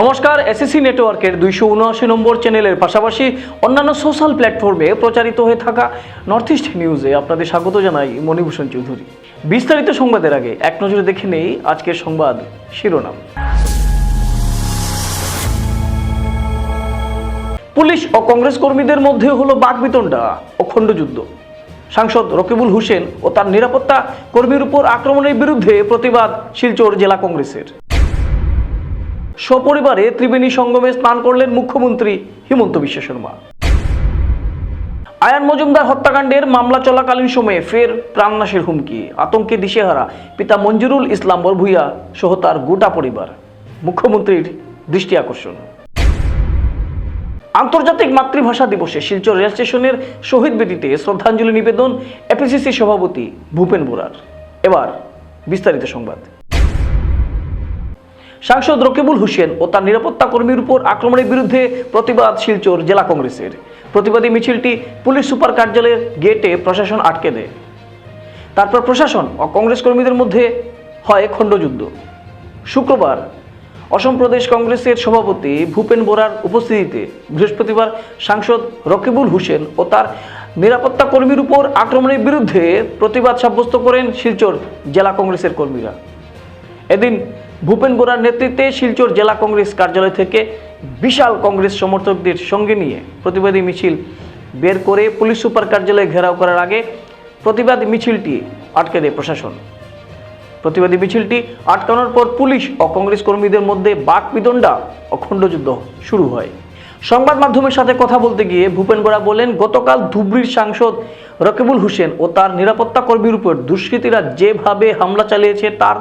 নমস্কার এসএসসি নেটওয়ার্কের দুইশো উনআশি নম্বর চ্যানেলের পাশাপাশি অন্যান্য সোশ্যাল প্ল্যাটফর্মে প্রচারিত হয়ে থাকা নর্থ ইস্ট নিউজে আপনাদের স্বাগত জানাই মণিভূষণ চৌধুরী। বিস্তারিত সংবাদের আগে এক নজরে দেখে নেই আজকের সংবাদ শিরোনাম। পুলিশ ও কংগ্রেস কর্মীদের মধ্যে হলো বাকবিতণ্ডা ও খণ্ডযুদ্ধ সাংসদ রকিবুল হোসেন ও তার নিরাপত্তা কর্মীর উপর আক্রমণের বিরুদ্ধে প্রতিবাদ শিলচর জেলা কংগ্রেসের। সপরিবারে ত্রিবেণী সঙ্গমে স্নান করলেন মুখ্যমন্ত্রী হিমন্ত বিশ্ব শর্মা। আয়ান মজুমদার হত্যাকাণ্ডের মামলা চলাকালীন সময়ে ফের প্রাণনাশের হুমকি, আতঙ্কে দিশেহারা পিতা মঞ্জুরুল ইসলাম বরভুইয়া সহ তার গোটা পরিবার। মুখ্যমন্ত্রীর দৃষ্টি আকর্ষণ। আন্তর্জাতিক মাতৃভাষা দিবসে শিলচর রেল স্টেশনের শহীদ বেদিতে শ্রদ্ধাঞ্জলি নিবেদন এপিসিসি সভাপতি ভূপেন বোরার। এবার বিস্তারিত সংবাদ। সাংসদ রকিবুল হোসেন ও তার নিরাপত্তা কর্মীর উপর আক্রমণের বিরুদ্ধে প্রতিবাদ শিলচর জেলা কংগ্রেসের। প্রতিবাদী মিছিলটি পুলিশ সুপার কার্যালয়ের গেটে প্রশাসন আটকে দেয়। তারপর প্রশাসন ও কংগ্রেস কর্মীদের মধ্যে হয় খণ্ডযুদ্ধ। শুক্রবার অসম প্রদেশ কংগ্রেসের সভাপতি ভূপেন বোরার উপস্থিতিতে বৃহস্পতিবার সাংসদ রকিবুল হোসেন ও তার নিরাপত্তা কর্মীর উপর আক্রমণের বিরুদ্ধে প্রতিবাদ সাব্যস্ত করেন শিলচর জেলা কংগ্রেসের কর্মীরা। এদিন ভূপেন গোড়ার নেতৃত্বে শিলচর জেলা কংগ্রেস কার্যালয় থেকে বিশাল কংগ্রেস সমর্থকদের সঙ্গে নিয়ে প্রতিবাদী মিছিল বের করে পুলিশ সুপার কার্যালয়ে ঘেরাও করার আগে প্রতিবাদ মিছিলটি আটকে দেয় প্রশাসন। প্রতিবাদী মিছিলটি আটকানোর পর পুলিশ ও কংগ্রেস কর্মীদের মধ্যে বাক বিদণ্ডা ও খণ্ডযুদ্ধ শুরু হয়। সংবাদ মাধ্যমের সাথে কথা বলতে গিয়ে ভূপেন গোড়া বলেন, গতকাল ধুবড়ির সাংসদ রকিবুল হোসেন ও তার নিরাপত্তা কর্মীর উপর দুষ্কৃতীরা যেভাবে হামলা চালিয়েছে, তার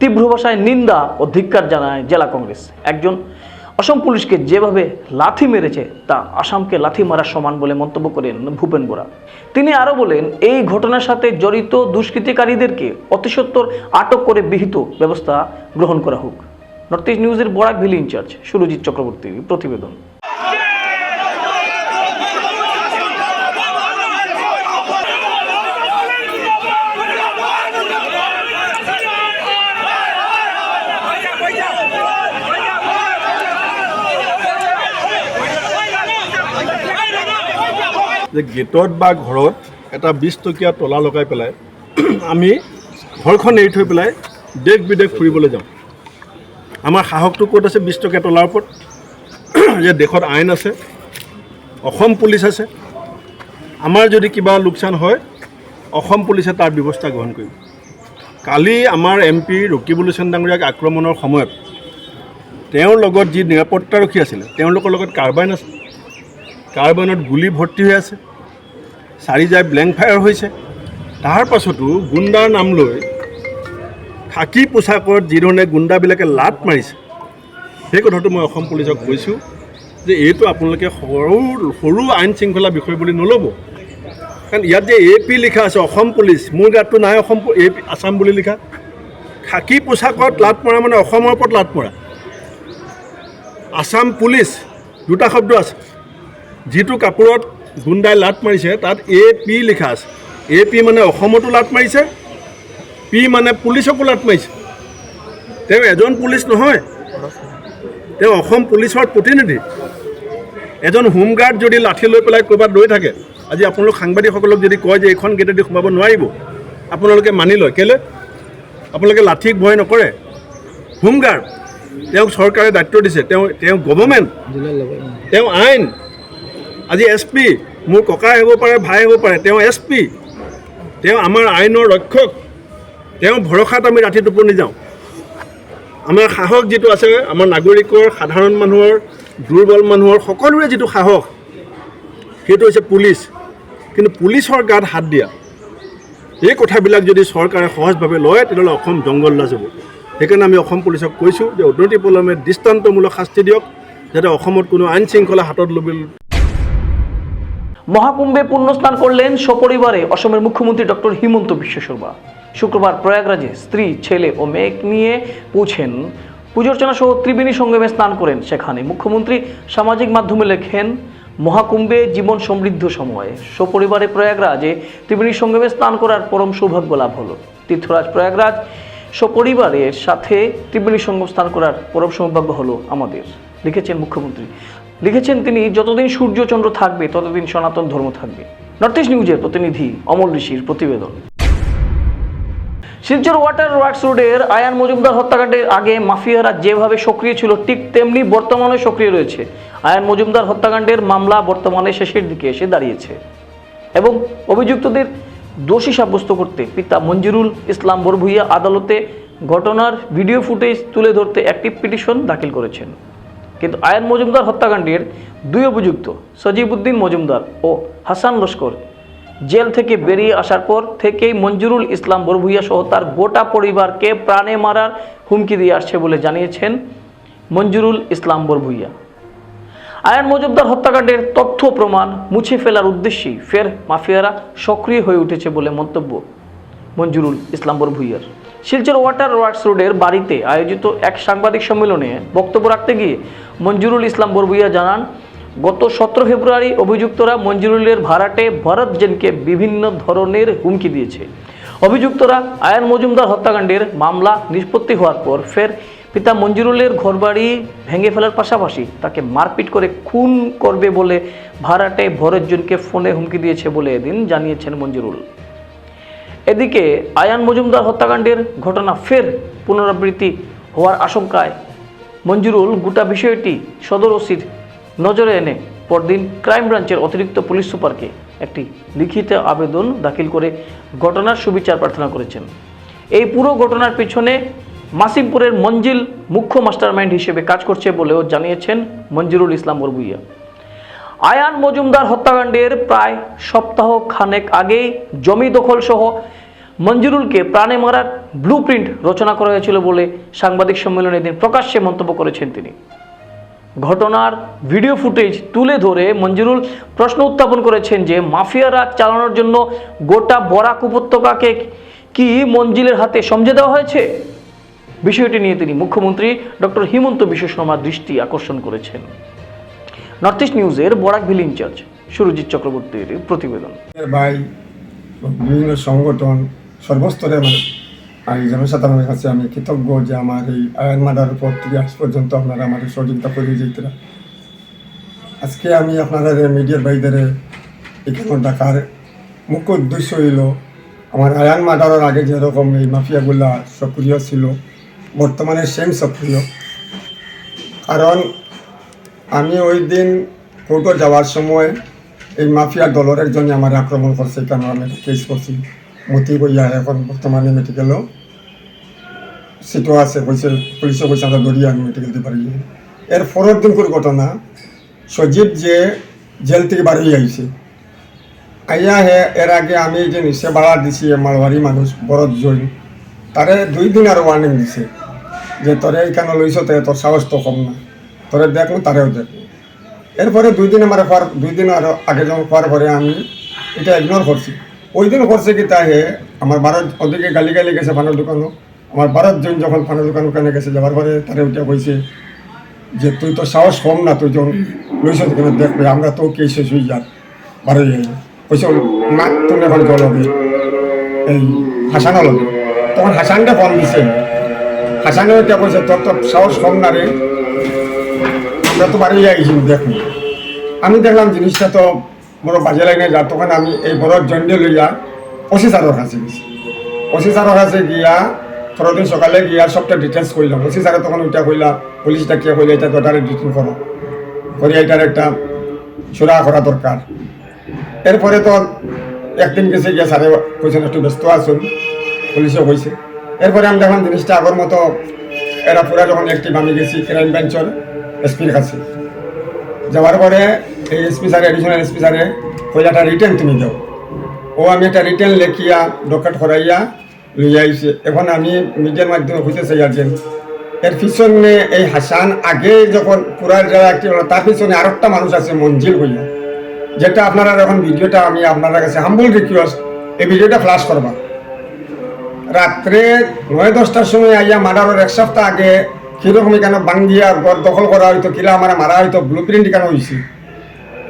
তীব্র ভাষায় নিন্দা ও ধিক্কার জানায় জেলা কংগ্রেস। একজন অসম পুলিশকে যেভাবে লাথি মেরেছে, তা আসামকে লাথি মারার সমান বলে মন্তব্য করেন ভূপেন বোরা। তিনি আরও বলেন, এই ঘটনার সাথে জড়িত দুষ্কৃতিকারীদেরকে অতিসত্বর আটক করে বিহিত ব্যবস্থা গ্রহণ করা হোক। নর্থ ইস্ট নিউজের বরাক ভ্যালি ইনচার্জ সুরজিৎ চক্রবর্তীর প্রতিবেদন। যে গেটত বা ঘৰত এটা বিছ টকীয়া তলা লগাই পেলাই আমি ঘৰখন এৰি থৈ পেলাই দেশ বিদেশ ফুৰিবলৈ যাওঁ। আমাৰ সাহসটো ক'ত আছে বিছ টকীয়া তলাৰ ওপৰত? যে দেশত আইন আছে, অসম পুলিচ আছে, আমাৰ যদি কিবা লোকচান হয়, অসম পুলিচে তাৰ ব্যৱস্থা গ্ৰহণ কৰিব। কালি আমাৰ এম পি ৰকিবুল হোসেন ডাঙৰীয়াক আক্ৰমণৰ সময়ত তেওঁৰ লগত যি নিৰাপত্তাৰক্ষী আছিলে, তেওঁলোকৰ লগত কাৰ্বাইন আছে কাৰ্বাইনত গুলি ভৰ্তি হৈ আছে চাৰি যায় ব্লেংক ফায়াৰ হৈছে তাৰ পাছতো গুণ্ডাৰ নাম লৈ খাকী পোছাকত যিধৰণে গুণ্ডাবিলাকে লাট মাৰিছে। সেই কথাটো মই অসম পুলিচক কৈছোঁ যে এইটো আপোনালোকে সৰু সৰু আইন শৃংখলা বিষয় বুলি নল'ব। কাৰণ ইয়াত যে এ পি লিখা আছে, অসম পুলিচ, মোৰ গাতটো নাই অসম এ পি আছাম বুলি লিখা। খাকী পোছাকত লাট মৰা মানে অসমৰ ওপৰত লাট মৰা। আছাম পুলিচ, দুটা শব্দ আছে। যিটো কাপোৰত গুণ্ডাই লাট মাৰিছে তাত এ পি লিখা আছে। এ পি মানে অসমতো লাট মাৰিছে পি মানে পুলিচকো লাট মাৰিছে। তেওঁ এজন পুলিচ নহয়। তেওঁ অসম পুলিচৰ প্ৰতিনিধি। এজন হোমগাৰ্ড যদি লাঠি লৈ পেলাই ক'ৰবাত ৰৈ থাকে আজি আপোনালোক সাংবাদিকসকলক যদি কয় যে এইখন গেটেদি সোমাব নোৱাৰিব আপোনালোকে মানি লয়। কেলৈ? আপোনালোকে লাঠিক ভয় নকৰে। হোমগাৰ্ড তেওঁক চৰকাৰে দায়িত্ব দিছে। তেওঁ তেওঁ গভৰ্ণমেণ্ট তেওঁ আইন আজি এছ পি মোৰ ককাই হ'ব পাৰে, ভাই হ'ব পাৰে, তেওঁ এছ পি তেওঁ আমাৰ আইনৰ ৰক্ষক। তেওঁ ভৰসাত আমি ৰাতি টোপনি যাওঁ। আমাৰ সাহস যিটো আছে, আমাৰ নাগৰিকৰ, সাধাৰণ মানুহৰ, দুৰ্বল মানুহৰ, সকলোৰে যিটো সাহস, সেইটো হৈছে পুলিচ। কিন্তু পুলিচৰ গাত হাত দিয়া। এই কথাবিলাক যদি চৰকাৰে সহজভাৱে লয়, তেতিয়াহ'লে অসম জংঘল লাজ হ'ব সেইকাৰণে আমি অসম পুলিচক কৈছোঁ যে অদতি পলমে দৃষ্টান্তমূলক শাস্তি দিয়ক, যাতে অসমত কোনো আইন শৃংখলা হাতত ল'ব মহাকুম্ভে পুণ্যস্নান করলেন সপরিবারে অসমের মুখ্যমন্ত্রী ডক্টর হিমন্ত বিশ্ব শর্মা। শুক্রবার প্রয়াগরাজে স্ত্রী, ছেলে ও মেয়ে নিয়ে পৌঁছেন। পুজোর্চনা সহ ত্রিবেণী সঙ্গমে স্নান করেন। সেখানে মুখ্যমন্ত্রী সামাজিক মাধ্যমে লেখেন, মহাকুম্ভে জীবন সমৃদ্ধ সময়ে। সপরিবারে প্রয়াগরাজে ত্রিবেণী সঙ্গমে স্নান করার পরম সৌভাগ্য লাভ হলো। তীর্থরাজ প্রয়াগরাজ, সপরিবারের সাথে ত্রিবেণী সঙ্গস্থান করার পরম সৌভাগ্য হলো আমাদের। লিখেছেন মুখ্যমন্ত্রী। লিখেছেন তিনি, যতদিন সূর্য চন্দ্র থাকবে, ততদিন সনাতন ধর্ম থাকবে। নর্থ ইস্ট নিউজের প্রতিনিধি অমল ঋষির প্রতিবেদন। শিলচর ওয়াটার ওয়ার্কস রোডের আয়ান মজুমদার হত্যাকাণ্ডের আগে মাফিয়ারা যেভাবে সক্রিয় ছিল, ঠিক তেমনি বর্তমানে সক্রিয় রয়েছে। আয়ান মজুমদার হত্যাকাণ্ডের মামলা বর্তমানে শেষের দিকে এসে দাঁড়িয়েছে এবং অভিযুক্তদের দোষী সাব্যস্ত করতে পিতা মঞ্জুরুল ইসলাম বরভুইয়া আদালতে ঘটনার ভিডিও ফুটেজ তুলে ধরতে একটি পিটিশন দাখিল করেছেন। কিন্তু আয়ান মজুমদার হত্যাকাণ্ডের দুই অভিযুক্ত সজিবউদ্দিন মজুমদার ও হাসান লস্কর জেল থেকে বেরিয়ে আসার পর থেকেই মঞ্জুরুল ইসলাম বরভুইয়া সহ তার গোটা পরিবারকে প্রাণে মারার হুমকি দিয়ে আসছে বলে জানিয়েছেন মঞ্জুরুল ইসলাম বরভুইয়া। আয়ান মজুমদার হত্যাকাণ্ডের তথ্য প্রমাণ মুছে ফেলার উদ্দেশ্যেই ফের মাফিয়ারা সক্রিয় হয়ে উঠেছে বলে মন্তব্য মঞ্জুরুল ইসলাম বরভুইয়ার। শিলচর ওয়াটার ওয়ার্কস রোডের বাড়িতে আয়োজিত এক সাংবাদিক সম্মেলনে বক্তব্য রাখতে গিয়ে মঞ্জুরুল ইসলাম বরভুইয়া জানান, গত সতেরো ফেব্রুয়ারি অভিযুক্তরা মঞ্জুরুলের ভাড়াটে ভরত জেনকে বিভিন্ন ধরনের হুমকি দিয়েছে। অভিযুক্তরা আয়ান মজুমদার হত্যাকাণ্ডের মামলা নিষ্পত্তি হওয়ার পর ফের পিতা মঞ্জুরুলের ঘরবাড়ি ভেঙে ফেলার পাশাপাশি তাকে মারপিট করে খুন করবে বলে ভাড়াটে ভরতজনকে ফোনে হুমকি দিয়েছে বলে এদিন জানিয়েছেন মঞ্জুরুল। এদিকে আয়ান মজুমদার হত্যাকাণ্ডের ঘটনা ফের পুনরাবৃত্তি হওয়ার আশঙ্কায় মঞ্জুরুল গোটা বিষয়টি সদর ওসির নজরে এনে পরদিন ক্রাইম ব্রাঞ্চের অতিরিক্ত পুলিশ সুপারকে একটি লিখিত আবেদন দাখিল করে ঘটনার সুবিচার প্রার্থনা করেছেন। এই পুরো ঘটনার পিছনে মাসিমপুরের মঞ্জিল মুখ্য মাস্টারমাইন্ড হিসেবে কাজ করছে বলেও জানিয়েছেন মঞ্জুরুল ইসলাম বরবুইয়া আয়ান মজুমদার হত্যাকাণ্ডের প্রায় সপ্তাহ খানেক আগেই জমি দখল সহ মঞ্জুরুলকে প্রাণে মারার ব্লু রচনা করা হয়েছিল বলে সাংবাদিক সম্মেলনে দিন প্রকাশ্যে মন্তব্য করেছেন তিনি। ঘটনার ভিডিও ফুটেজ তুলে ধরে মঞ্জুরুল প্রশ্ন উত্থাপন করেছেন যে, মাফিয়ারা চালানোর জন্য গোটা বরাক উপত্যকাকে কি মঞ্জিলের হাতে সমঝে দেওয়া হয়েছে? বিষয়টি নিয়ে তিনি মুখ্যমন্ত্রী ডক্টর হিমন্ত বিশ্ব শর্মার দৃষ্টি আকর্ষণ করেছেন। নর্থ ইস্ট নিউজের বরাক ভিল ইনচার্জ সুরজিৎ চক্রবর্তীর প্রতিবেদন। ভাই বিভিন্ন সংগঠন সর্বস্তরে আর জনসাধারণের কাছে আমি কৃতজ্ঞ যে আমার এই আয়ন মাদার উপর থেকে আজ পর্যন্ত আপনারা আমাদের সহযোগিতা করে যেতেরা আজকে আমি আপনাদের মিডিয়ার ভাইদের এখানে ডাকার মুখ্য উদ্দেশ্য হইল আমার আয়ান মার্ডারের আগে যেরকম এই মাফিয়াগুলা সক্রিয় ছিল, বর্তমানে সেম সক্রিয়। কারণ আমি ওই দিন কোর্টে যাওয়ার সময় এই মাফিয়া দলের একজনে আমার আক্রমণ করছে কেন আমি কেস করছি। মতি বইয়া এখন বর্তমানে মেডিকেলও সিটও আছে, কইছে, পুলিশও কইছে, আমরা দড়িয়ে আমি মেডিকেল দিতে পারি। এর পরের দিনকুর ঘটনা, সজীব যে জেল থেকে হয়ে আইছে, আইয়া হে, এর আগে আমি যে নিচে ভাড়া দিছি মালবাড়ি মানুষ, বরদ জৈন, তারে দুই দিন আর ওয়ার্নিং দিছে, যে তোরে এখানে লইছ তোর সাহস তো কম না। তোরে দেখুন তারেও দেখুন এরপরে দুই দিন আমার পর, দুই দিন আরও আগে যখন পাওয়ার পরে আমি এটা ইগনোর করছি। ওই দিন করছে কি তাহে আমার ভারত ওদিকে গালি গালি গেছে পানের দোকানও। আমার ভারত জন যখন পানের দোকান ওখানে গেছে, যাওয়ার পরে তারে ওইটা কইছে যে, তুই তো সাহস কম না, তুই যখন লইছ কেন দেখবে, আমরা তো কে শেষ হয়ে যাক বারো কইছে, মা তুমি এখন জল হবে। এই, হাসানো লবে তখন হাসানটা ফোন দিছে। হাসানে ওইটা কইছে তোর তো সাহস কম না রে। আমরা তো বাড়ি যাইছি দেখুন আমি দেখলাম জিনিসটা তো বড় বাজে লাগে যা তখন আমি এই বড় জন্ডে লইয়া ওসি স্যারের কাছে গেছি। ওসি স্যারের কাছে গিয়া পরদিন সকালে গিয়া সবটা ডিটেলস করলাম ওসি স্যারে তখন ওইটা কইলা, পুলিশটা কে কইলা, এটা দরকারে ডিটেল করো। করি এটার একটা সুরা করা দরকার। এরপরে তো একদিন গেছে গিয়া স্যারে কইছেন, একটু ব্যস্ত আসুন পুলিশও কইছে। এরপরে আমি দেখলাম জিনিসটা আগর মতো, এরা পুরা যখন একটি আমি গেছি ক্রাইম বেঞ্চর এসপির কাছে যাওয়ার পরে এই এসপি স্যারে এডিশনাল এসপি স্যারে কইলাটা রিটার্ন তুমি দাও। ও আমি একটা রিটার্ন লেখিয়া ডকেট করাইয়া লইয়া আইছে। এখন আমি মিডিয়ার মাধ্যমে হইতে চাই আছেন এর পিছনে এই হাসান, আগে যখন পুরার যারা একটি তার পিছনে আরেকটা মানুষ আছে, মঞ্জিল হইয়া যেটা আপনারা এখন ভিডিওটা, আমি আপনার কাছে হাম্বুল রিকোয়েস্ট এই ভিডিওটা ফ্লাশ করবা। রাত্রে নয়, দশটার সময় আইয়া মারার এক সপ্তাহ আগে কীরকম এখানে বাঙ্গিয়া ঘর দখল করা হইতো কিলা আমার মারা হইতো ব্লু প্রিন্ট কেন হয়েছে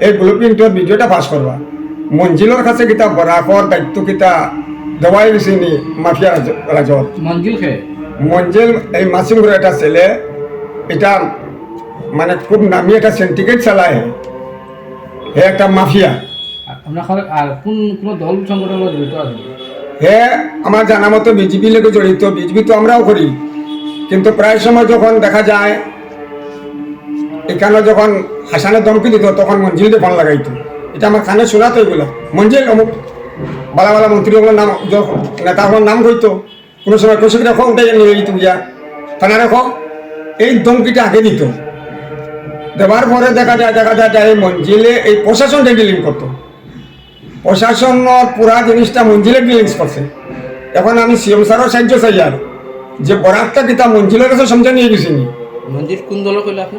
এই ব্লু প্রিন্টের ভিডিওটা পাস করবা। মঞ্জিলের কাছে কিতা বরাকর দায়িত্ব কিতা দেওয়াই গেছে নি মাফিয়া রাজ- মঞ্জুল এই মাসিমপুর একটা ছেলে এটা মানে খুব নামি একটা সিন্ডিকেট চালায় হে। একটা মাফিয়া। হে আমার জানা মতো বিজেপি লেগে জড়িত বিজেপি তো আমরাও করি কিন্তু প্রায় সময় যখন দেখা যায়, এখানে যখন হাসানের ধমকি দিত, তখন মঞ্জিলকে ফোন লাগাইতো। এটা আমার কানে শোনা তো এগুলো। মঞ্জিল, অমুক বালা বালা মন্ত্রীগুলোর নাম নেতাগুলোর নাম কইতো। কোনো সময় কৌশিক রেখো উঠে নিয়ে যেত বুঝা থানা রেখো, এই ধমকিটা আগে দিত। দেওয়ার পরে দেখা যায় দেখা যায় যে এই মঞ্জিলে এই প্রশাসনটা ডিলিং করতো। প্রশাসনের পুরা জিনিসটা মঞ্জিলে ডিলিংস করছে। এখন আমি সিএম স্যারও সাহায্য চাই আর। যে বরাকটা কিতা মঞ্জিলের কাছে সমঝা নিয়ে গেছি নি মন্দির কোন দল কইলে আপনি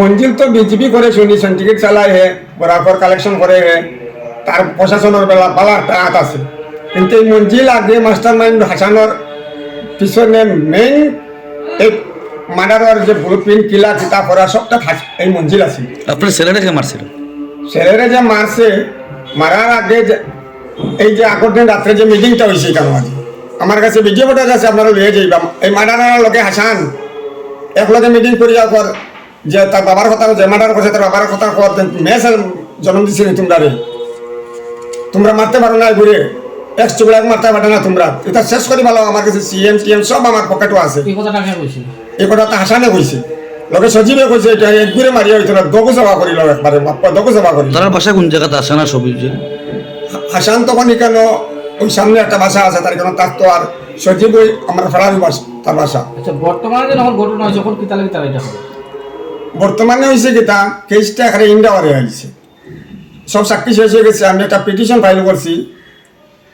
মঞ্জিল তো বিজেপি করে শুনি সেন্টিকেট চালায় হে বরাকর কালেকশন করে হে তার প্রশাসনের বেলা পালা একটা হাত আছে। কিন্তু এই মঞ্জিল আগে মাস্টার মাইন্ড হাসানোর পিছনে মেইন এই মার্ডারের যে ব্লু প্রিন্ট কিলা কিতা করা সবটা এই মঞ্জিল আছে। আপনার ছেলেটাকে মারছিল ছেলেরা যে মারছে মারার আগে যে এই যে আগর দিন রাত্রে যে মিটিংটা হয়েছে কেন আজ আমার কাছে ভিডিও ফটো আছে আপনারা লিয়ে যাইবা। এই মার্ডারের লগে হাসান। একলগে মিটিং করি যাওয়ার পর যে তার বাবার কথা যে মার্ডার করছে তার বাবার কথা কর মেয়ে জন্ম দিছি নি তোমরা রে তোমরা মারতে পারো না ঘুরে এক চুবলাক মারতে পারো না তোমরা। এটা শেষ করি ভালো আমার কাছে সিএম টিএম সব আমার পকেটও আছে। এই কথাটা কে কইছে এই কথাটা হাসানে কইছে লগে সজীবে কইছে এটা একগুরে মারিয়া হইতো না দগু সভা করিল একবারে দগু সভা করিল তার বাসা কোন জায়গাতে আসে না সবই যে? হাসান তখন কেন ওই সামনে একটা বাসা আছে তার কেন তার তো আর সজীব ওই আমার ফেরারি বাসা তার বাসা। আচ্ছা বর্তমানে যে যখন ঘটনা হয়েছে কি তাহলে তারা এটা হবে? বর্তমানে হয়েছে কি তা কেসটা এখানে ইন্ডাওয়ারে আইছে সব সাক্ষী শেষ হয়ে গেছে আমি একটা পিটিশন ফাইল করছি।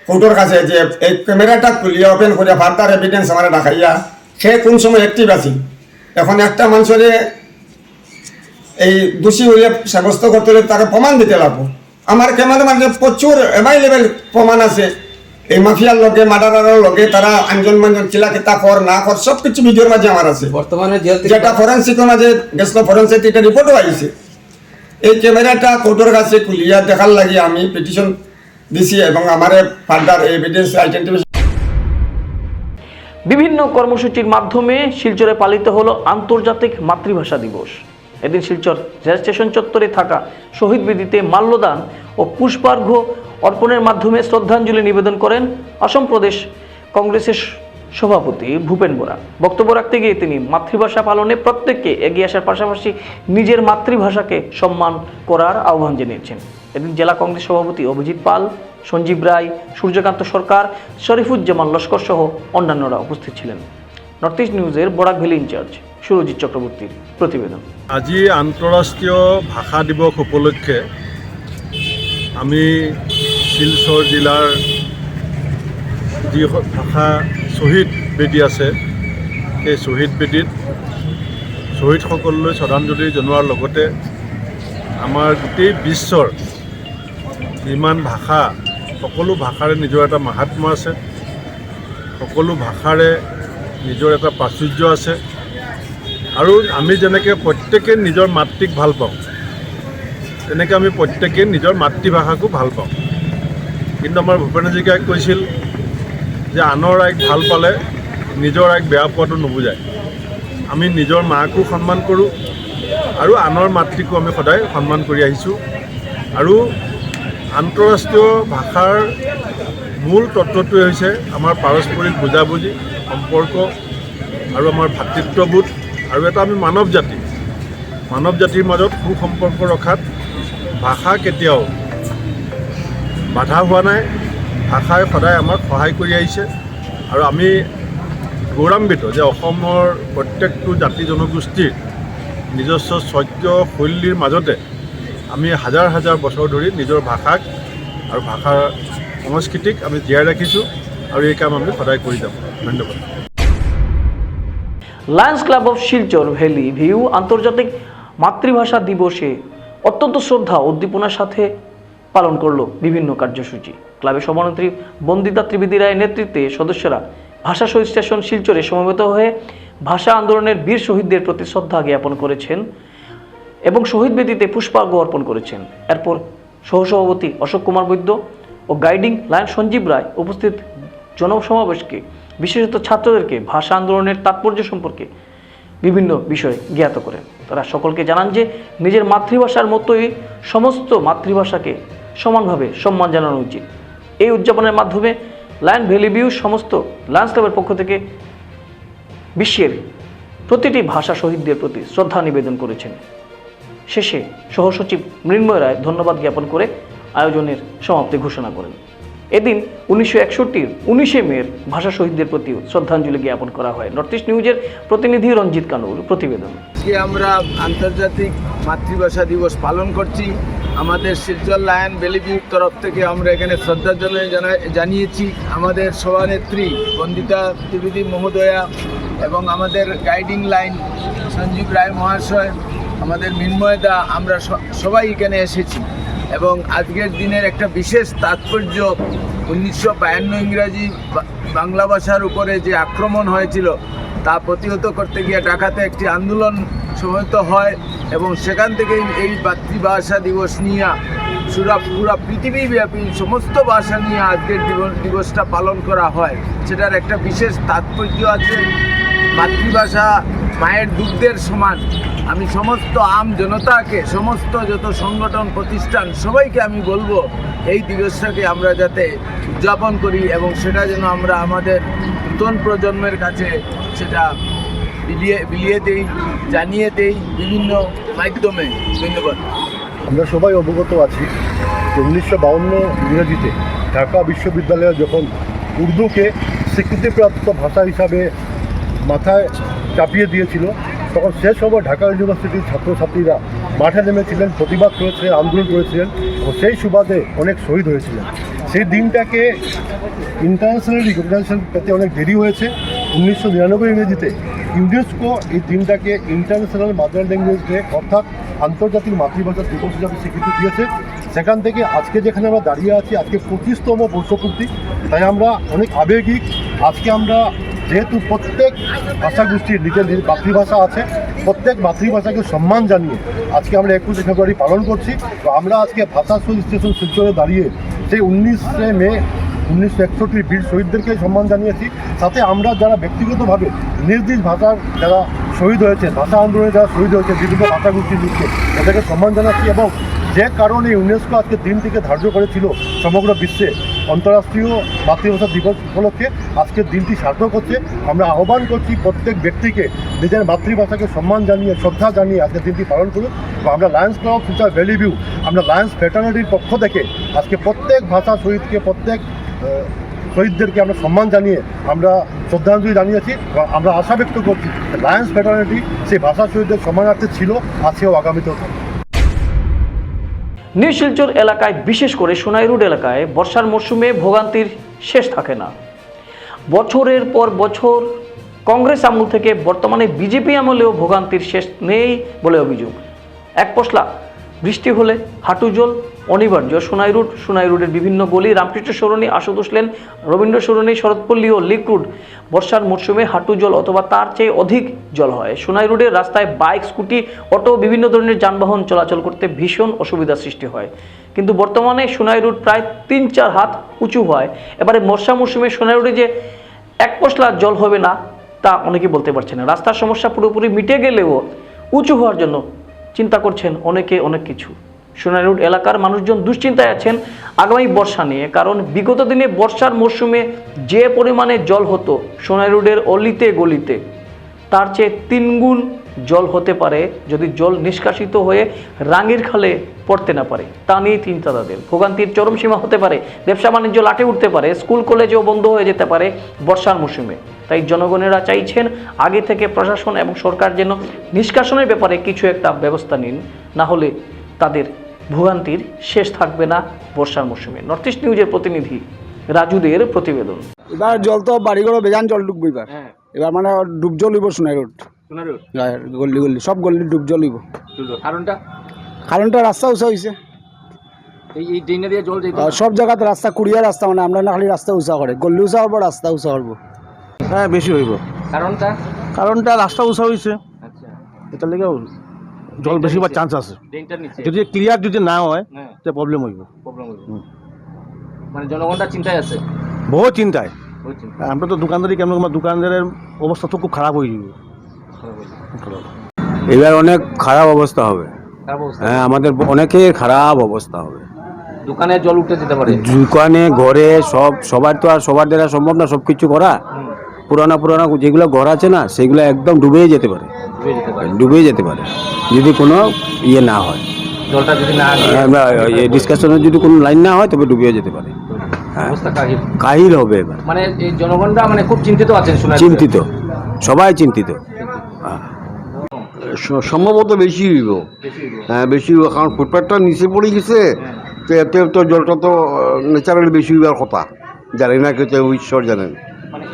কোর্টের কাছে যে এই ক্যামেরাটা খুলিয়া ওপেন করে ফার্দার এভিডেন্স আমার দেখাইয়া সে কোন সময় অ্যাক্টিভ আছে? এখন একটা মানুষের এই দোষী হইলে সাব্যস্ত করতে হলে তাকে প্রমাণ দিতে লাগবো। আমার ক্যামেরা মানে প্রচুর অ্যাভেলেবেল প্রমাণ আছে। এই মাফিয়ার লগে মার্ডারের লগে তারা আঞ্জন মাঞ্জন চিলা কিতা কর না কর সব কিছু ভিডিওর মাঝে আমার আছে। বর্তমানে জেল থেকে যেটা ফরেন্সিক মাঝে গেছিল ফরেন্সিক এটা রিপোর্টও আইছে। এই ক্যামেরাটা কোর্টের কাছে খুলিয়া দেখার লাগি আমি পিটিশন দিছি এবং আমার ফার্দার এভিডেন্স আইডেন্টিফিকেশন বিভিন্ন কর্মসূচির মাধ্যমে শিলচরে পালিত হলো আন্তর্জাতিক মাতৃভাষা দিবস। এদিন শিলচর রেল স্টেশন চত্বরে থাকা শহীদ বিদিতে মাল্যদান ও পুষ্পার্ঘ্য অর্পণের মাধ্যমে শ্রদ্ধাঞ্জলি নিবেদন করেন অসম প্রদেশ কংগ্রেসের সভাপতি ভূপেন বোরা। বক্তব্য রাখতে গিয়ে তিনি মাতৃভাষা পালনে প্রত্যেককে এগিয়ে আসার পাশাপাশি নিজের মাতৃভাষাকে সম্মান করার আহ্বান জানিয়েছেন। এদিন জেলা কংগ্রেস সভাপতি অভিজিৎ পাল, সঞ্জীব রায়, সূর্যকান্ত সরকার, শরীফুজ্জামান লস্কর সহ অন্যান্যরা উপস্থিত ছিলেন। নর্থ ইস্ট নিউজের বরাক ভ্যালি ইনচার্জ সুরজিৎ চক্রবর্তীর প্রতিবেদন। আজি আন্তঃৰাষ্ট্ৰীয় ভাষা দিৱস উপলক্ষে আমি শিলচৰ জিলাৰ যি ভাষা শ্বহীদ বেদী আছে, সেই শ্বহীদ বেদীত শ্বহীদসকললৈ শ্ৰদ্ধাঞ্জলি জনোৱাৰ লগতে আমাৰ গোটেই বিশ্বৰ যিমান ভাষা, সকলো ভাষাৰে নিজৰ এটা মাহাত্ম্য আছে, সকলো ভাষাৰে নিজৰ এটা প্ৰাচুৰ্য আছে। আৰু আমি যেনেকৈ প্ৰত্যেকে নিজৰ মাতৃক ভাল পাওঁ তেনেকৈ আমি প্ৰত্যেকে নিজৰ মাতৃভাষাকো ভাল পাওঁ। কিন্তু আমাৰ ভূপেন হাজৰিকাই কৈছিল যে আনৰ আইক ভাল পালে নিজৰ আইক বেয়া পোৱাটো নুবুজায়। আমি নিজৰ মাকো সন্মান কৰোঁ আৰু আনৰ মাতৃকো আমি সদায় সন্মান কৰি আহিছোঁ। আৰু আন্তঃৰাষ্ট্ৰীয় ভাষাৰ মূল তত্ত্বটোৱে হৈছে আমাৰ পাৰস্পৰিক বুজাবুজি সম্পৰ্ক আৰু আমাৰ ভাতৃত্ববোধ। আৰু এটা আমি মানৱ জাতি। মানৱ জাতিৰ মাজত সুসম্পৰ্ক ৰখাত ভাষা কেতিয়াও বাধা হোৱা নাই। ভাষাই সদায় আমাক সহায় কৰি আহিছে। আৰু আমি গৌৰৱান্বিত যে অসমৰ প্ৰত্যেকটো জাতি জনগোষ্ঠীৰ নিজস্ব স্বকীয় শৈলীৰ মাজতে আমি হাজাৰ হাজাৰ বছৰ ধৰি নিজৰ ভাষাক আৰু ভাষাৰ সংস্কৃতিক আমি জীয়াই ৰাখিছোঁ। আৰু এই কাম আমি সদায় কৰি যাম। ধন্যবাদ। Lions club of Silchar valley view আন্তর্জাতিক মাতৃভাষা দিবসে অত্যন্ত শ্রদ্ধা উদ্দীপনার সাথে পালন করল বিভিন্ন কার্যসূচি। ক্লাবের সভানেত্রী বন্দিতা ত্রিবেদী রায়ের নেতৃত্বে সদস্যরা ভাষা শহীদ স্টেশন শিলচরে সমবেত হয়ে ভাষা আন্দোলনের বীর শহীদদের প্রতি শ্রদ্ধা জ্ঞাপন করেছেন এবং শহীদ বেদিতে পুষ্পার্ঘ্য অর্পণ করেছেন। এরপর সহসভাপতি অশোক কুমার বৈদ্য ও গাইডিং লায়ন সঞ্জীব রায় উপস্থিত জনসমাবেশকে বিশেষত ছাত্রদেরকে ভাষা আন্দোলনের তাৎপর্য সম্পর্কে বিভিন্ন বিষয়ে জ্ঞাত করেন তারা সকলকে জানান যে, নিজের মাতৃভাষার মতোই সমস্ত মাতৃভাষাকে সমানভাবে সম্মান জানানো উচিত। এই উদযাপনের মাধ্যমে লায়ন ভ্যালি ভিউ সমস্ত লায়ন্স ক্লাবের পক্ষ থেকে বিশ্বের প্রতিটি ভাষা শহীদদের প্রতি শ্রদ্ধা নিবেদন করেছেন। শেষে সহসচিব মৃন্ময় রায় ধন্যবাদ জ্ঞাপন করে আয়োজনের সমাপ্তি ঘোষণা করেন। এদিন উনিশশো একষট্টির উনিশে মের ভাষা শহীদদের প্রতি শ্রদ্ধাঞ্জলি জ্ঞাপন করা হয়। নর্থ ইস্ট নিউজের প্রতিনিধি রঞ্জিত কানুর প্রতিবেদন। আজকে আমরা আন্তর্জাতিক মাতৃভাষা দিবস পালন করছি। আমাদের শিলচর লায়ন বেলিভিউর তরফ থেকে আমরা এখানে শ্রদ্ধাঞ্জলি জানা- জানিয়েছি। আমাদের সভানেত্রী বন্দিতা ত্রিবেদী মহোদয়া এবং আমাদের গাইডিং লাইন সঞ্জীব রায় মহাশয়, আমাদের মিন্ময়দা আমরা সবাই এখানে এসেছি। এবং আজকের দিনের একটা বিশেষ তাৎপর্য উনিশশো বায়ান্ন ইংরাজি বাংলা ভাষার উপরে যে আক্রমণ হয়েছিল, তা প্রতিহত করতে গিয়ে ঢাকাতে একটি আন্দোলন সমবেত হয় এবং সেখান থেকেই এই মাতৃভাষা দিবস নিয়ে সুরা পুরা পৃথিবীব্যাপী সমস্ত ভাষা নিয়ে আজকের দিবসটা পালন করা হয়। সেটার একটা বিশেষ তাৎপর্য আছে মাতৃভাষা মায়ের দুগ্ধের সমান। আমি সমস্ত আম জনতাকে, সমস্ত যত সংগঠন, প্রতিষ্ঠান, সবাইকে আমি বলব, এই দিবসটাকে আমরা যাতে উদযাপন করি এবং সেটা যেন আমরা আমাদের নতুন প্রজন্মের কাছে সেটা বিলিয়ে বিলিয়ে দেই, জানিয়ে দেই বিভিন্ন মাধ্যমে। ধন্যবাদ। আমরা সবাই অবগত আছি যে উনিশশো বাউন্ন ইংরেজিতে ঢাকা বিশ্ববিদ্যালয় যখন উর্দুকে স্বীকৃতিপ্রাপ্ত ভাষা হিসাবে মাথায় চাপিয়ে দিয়েছিল তখন সে সময় ঢাকা ইউনিভার্সিটির ছাত্রছাত্রীরা মাঠে নেমেছিলেন, প্রতিবাদ করেছিলেন, আন্দোলন করেছিলেন এবং সেই সুবাদে অনেক শহীদ হয়েছিলেন। সেই দিনটাকে ইন্টারন্যাশনাল রিকগনাইজেশন পেতে অনেক দেরি হয়েছে। উনিশশো নিরানব্বই ইংরেজিতে ইউনেস্কো এই দিনটাকে ইন্টারন্যাশনাল মাদার ল্যাঙ্গুয়েজ অর্থাৎ আন্তর্জাতিক মাতৃভাষা দিবস হিসাবে স্বীকৃতি দিয়েছে। সেখান থেকে আজকে যেখানে আমরা দাঁড়িয়ে আছি, আজকে পঁচিশতম বর্ষপূর্তি। তাই আমরা অনেক আবেগিক। আজকে আমরা যেহেতু প্রত্যেক ভাষাগোষ্ঠীর নিজের নিজের মাতৃভাষা আছে, প্রত্যেক মাতৃভাষাকে সম্মান জানিয়ে আজকে আমরা একুশে ফেব্রুয়ারি পালন করছি। তো আমরা আজকে ভাষা স্টেশন শিলচরে দাঁড়িয়ে সেই উনিশে মে উনিশশো একষট্টির বীর শহীদদেরকে সম্মান জানিয়েছি। সাথে আমরা যারা ব্যক্তিগতভাবে নিজ নিজ ভাষার যারা শহীদ হয়েছে, ভাষা আন্দোলনে যারা শহীদ হয়েছে, বিভিন্ন ভাষাগোষ্ঠীর দিচ্ছে তাদেরকে সম্মান জানাচ্ছি এবং যে কারণে ইউনেস্কো আজকে দিনটিকে ধার্য করেছিল সমগ্র বিশ্বে অন্তর্রাষ্ট্রীয় মাতৃভাষা দিবস উপলক্ষে আজকের দিনটি সার্থক হচ্ছে। আমরা আহ্বান করছি প্রত্যেক ব্যক্তিকে নিজের মাতৃভাষাকে সম্মান জানিয়ে, শ্রদ্ধা জানিয়ে আজকের দিনটি পালন করুন। এবং আমরা lions club future valley view আমরা লায়ন্স ফ্রেটার্নিটির পক্ষ থেকে আজকে প্রত্যেক ভাষা শহীদকে, প্রত্যেক শহীদদেরকে আমরা সম্মান জানিয়ে আমরা শ্রদ্ধাঞ্জলি জানিয়েছি এবং আমরা আশা ব্যক্ত করছি লায়ন্স ফ্রেটার্নিটি সেই ভাষা শহীদদের সম্মানার্থে ছিল, আজকেও আগামীতেও থাকবে। নিউ শিলচর এলাকায়, বিশেষ করে সোনাই রোড এলাকায়, বর্ষার মরশুমে ভোগান্তির শেষ থাকে না। বছরের পর বছর কংগ্রেস আমল থেকে বর্তমানে বিজেপি আমলেও ভোগান্তির শেষ নেই বলে অভিযোগ। এক পশলা, বৃষ্টি হলে হাঁটু জল অনিবার্য। সোনাই রুট, সোনাই রোডের বিভিন্ন গলি, রামকৃষ্ণ সরণি, আশুতোষ লেন, রবীন্দ্র সরণি, শরৎপল্লী ও লিক রুট বর্ষার মরশুমে হাঁটু জল অথবা তার চেয়ে অধিক জল হয়। সোনাই রোডের রাস্তায় বাইক, স্কুটি, অটো, বিভিন্ন ধরনের যানবাহন চলাচল করতে ভীষণ অসুবিধার সৃষ্টি হয়। কিন্তু বর্তমানে সোনাই রোড প্রায় তিন চার হাত উঁচু হয়। এবারে বর্ষা মরশুমে সোনাই রোডে যে এক পশলা জল হবে না, তা অনেকে বলতে পারছে না। রাস্তার সমস্যা পুরোপুরি মিটে গেলেও উঁচু হওয়ার জন্য চিন্তা করছেন অনেকে অনেক কিছু। সোনাই রোড এলাকার মানুষজন দুশ্চিন্তায় আছেন আগামী বর্ষা নিয়ে, কারণ বিগত দিনে বর্ষার মরশুমে যে পরিমাণে জল হতো সোনাই রোডের অলিতে গলিতে, তার চেয়ে তিনগুণ জল হতে পারে যদি জল নিষ্কাশিত হয়ে রাঙির খালে পড়তে না পারে। তা নিয়ে চিন্তা তাদের। ভোগান্তির চরম সীমা হতে পারে, ব্যবসা বাণিজ্য লাটে উঠতে পারে, স্কুল, কলেজেও বন্ধ হয়ে যেতে পারে বর্ষার মৌসুমে তাই জনগণেরা চাইছেন আগে থেকে প্রশাসন এবং সরকার যেন নিষ্কাশনের ব্যাপারে কিছু একটা ব্যবস্থা নিন, না হলে তাদের ভোগান্তির শেষ থাকবে না বর্ষার মৌসুমে। নর্থ ইস্ট নিউজের প্রতিনিধি রাজুদের প্রতিবেদন। এবার জল তো বাড়ি ঘরে বেজান জল ঢুকবো এবার। হ্যাঁ। এবার মানে ডুব জল হইব সোনাই রোড। গল্লি গল্লি সব গল্লি ডুব জল হইব কারণটা? কারণটা রাস্তা উঁচা হয়েছে সব জায়গাতে রাস্তা কুড়িয়া রাস্তা মানে আমরা না খালি রাস্তা উঁচা করে। গল্লি উঁচা হব রাস্তা উঁচা করব। হ্যাঁ বেশি হইব। কারণটা? কারণটা রাস্তা উঁচা হয়েছে আচ্ছা। এটা লেগে জল বেশি হবার চান্স আছে। ড্রেনটার নিচে যদি ক্লিয়ার যদি না হয় হ্যাঁ। তো প্রবলেম হইব। প্রবলেম মানে জনগণটা চিন্তায় আছে? বহু চিন্তায়। আমরা তো দোকানদারি কেমন আমার দোকানদারের অবস্থা তো খুব খারাপ হয়ে যাবে। এবার অনেক খারাপ অবস্থা হবে। হ্যাঁ আমাদের অনেকের খারাপ অবস্থা হবে। দোকানে জল উঠে যেতে পারে? দোকানে ঘরে সব সবার তো আর সবার দ্বারা সম্ভব না সব কিছু করা পুরানা পুরানা যেগুলো ঘর আছে না সেগুলো একদম ডুবেই যেতে পারে। ডুবে যেতে পারে। যদি কোনো ইয়ে না হয়। জলটা যদি না ডিসকাশনের যদি কোনো লাইন না হয় তবে ডুবেও যেতে পারে। হ্যাঁ। কাহিল। হবে এবার। মানে জনগণরা মানে খুব চিন্তিত আছেন শোনা চিন্তিত। সবাই চিন্তিত। হ্যাঁ। সম্ভবত বেশি হইব। হ্যাঁ বেশি হইব। কারণ ফুটপাথটা নিচে পড়ে গেছে তো এতে তো জলটা তো ন্যাচারালি বেশি হইবার কথা। জানি না কেউ ঈশ্বর জানেন।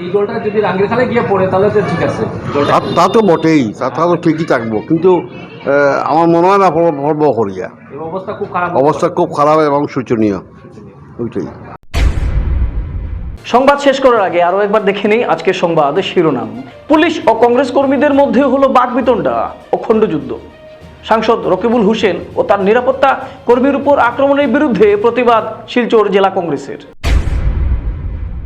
এই জলটা যদি রাঙ্গির খালে গিয়ে পড়ে তাহলে তো ঠিক আছে। তা তা তো বটেই তা তা ঠিকই থাকব। কিন্তু আমার মনে হয় না করিয়া। অবস্থা খুব খারাপ অবস্থা খুব খারাপ এবং শোচনীয়। ওইটাই। সংবাদ শেষ করার আগে আরও একবার দেখে নেই আজকের সংবাদ শিরোনাম। পুলিশ ও কংগ্রেস কর্মীদের মধ্যে হলো বাগবিতণ্ডা ও খণ্ডযুদ্ধ সাংসদ রকিবুল হোসেন ও তার নিরাপত্তা কর্মীর উপর আক্রমণের বিরুদ্ধে প্রতিবাদ শিলচর জেলা কংগ্রেসের।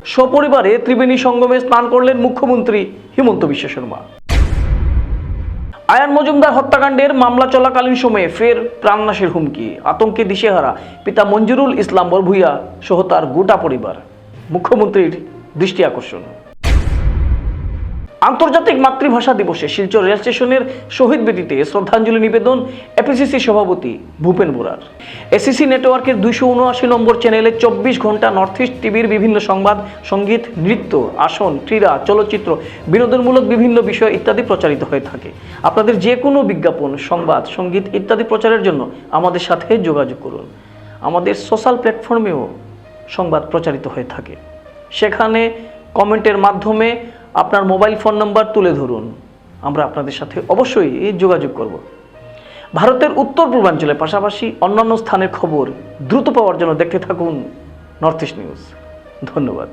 সপরিবারে ত্রিবেণী সঙ্গমে স্নান করলেন মুখ্যমন্ত্রী হিমন্ত বিশ্ব শর্মা। আয়ান মজুমদার হত্যাকাণ্ডের মামলা চলাকালীন সময়ে ফের প্রাণনাশের হুমকি, আতঙ্কে দিশেহারা পিতা মঞ্জুরুল ইসলাম বরভুইয়া সহ তার গোটা পরিবার। মুখ্যমন্ত্রীর দৃষ্টি আকর্ষণ। আন্তর্জাতিক মাতৃভাষা দিবসে শিলচর রেল স্টেশনের শহীদ বেদিতে শ্রদ্ধাঞ্জলি নিবেদন এপিসিসি সভাপতি ভূপেন বোরার। এসিসি নেটওয়ার্কের দুইশো উনআশি নম্বর চ্যানেলে চব্বিশ ঘণ্টা নর্থ ইস্ট টিভির বিভিন্ন সংবাদ, সংগীত, নৃত্য, আসন, ক্রীড়া, চলচ্চিত্র, বিনোদনমূলক বিভিন্ন বিষয় ইত্যাদি প্রচারিত হয়ে থাকে। আপনাদের যে কোনো বিজ্ঞাপন, সংবাদ, সংগীত ইত্যাদি প্রচারের জন্য আমাদের সাথে যোগাযোগ করুন। আমাদের সোশ্যাল প্ল্যাটফর্মেও সংবাদ প্রচারিত হয়ে থাকে। সেখানে কমেন্টের মাধ্যমে আপনার মোবাইল ফোন নম্বর তুলে ধরুন। আমরা আপনাদের সাথে অবশ্যই যোগাযোগ করব। ভারতের উত্তর পূর্বাঞ্চলের পাশাপাশি অন্যান্য স্থানের খবর দ্রুত পাওয়ার জন্য দেখতে থাকুন নর্থ ইস্ট নিউজ। ধন্যবাদ।